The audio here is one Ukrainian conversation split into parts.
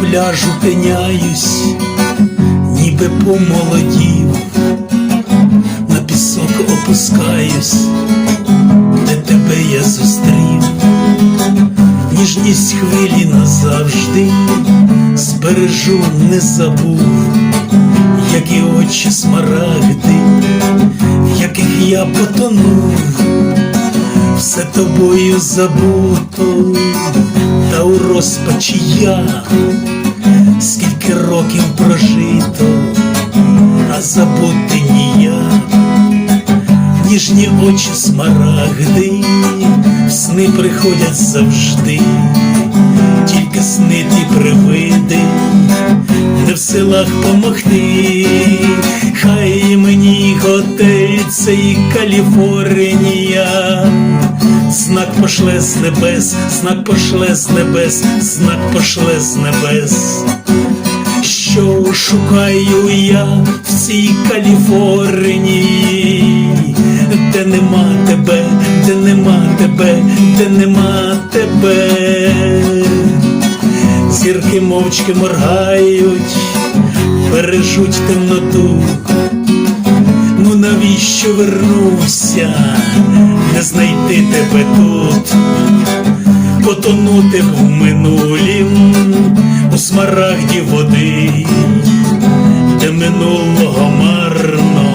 пляжу пеняюсь, ніби помолодів, на пісок опускаюсь, де тебе я зустрів, ніжність хвилі назавжди збережу, не забув, як і очі смарагди, в яких я потонув, все тобою забуто, розпачі я, скільки років прожито, а забути ніяк, ніжні очі смарагди, сни приходять завжди, тільки сни ті привиди, не в силах помогти, хай мені готель цей Каліфорнія. Знак пошле з небес, знак пошле з небес, знак пошле з небес. Що шукаю я в цій Каліфорнії, де нема тебе, де нема тебе, де нема тебе. Зірки мовчки моргають, бережуть темноту. Ну навіщо вернувся, знайти тебе тут, потонути в минулім у смарагді води, де минулого марно,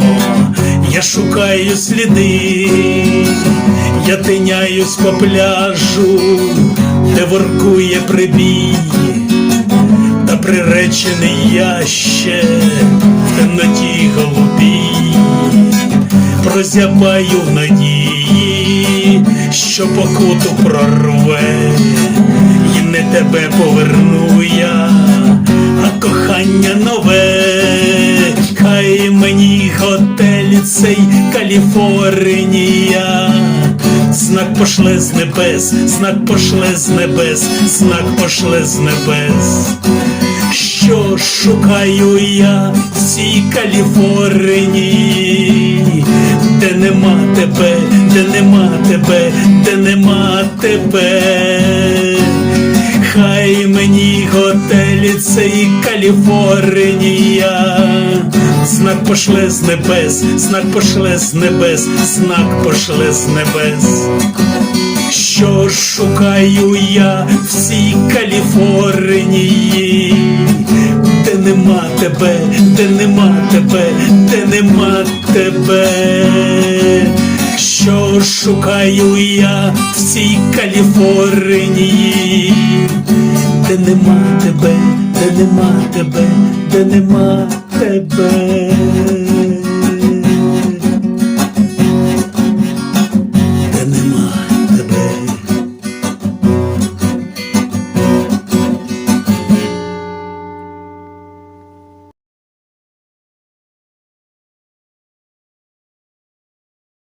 я шукаю сліди, я тиняюсь по пляжу, де воркує прибій. Та приречений я ще в темноті голубій, прозябаю в надії, що покуту прорве, і не тебе поверну я, а кохання нове, хай мені готель цей Каліфорнія. Знак пошле з небес, знак пошле з небес, знак пошле з небес. Що шукаю я в цій Каліфорнії, де нема тебе, де нема тебе. Хай мені готелі цей Каліфорнія, знак пошле з небес, знак пошле з небес, знак пошле з небес. Що шукаю я в цій Каліфорнії, де нема тебе, де нема тебе, де нема тебе. Що шукаю я в цій Каліфорнії, де нема тебе, де нема тебе, де нема тебе.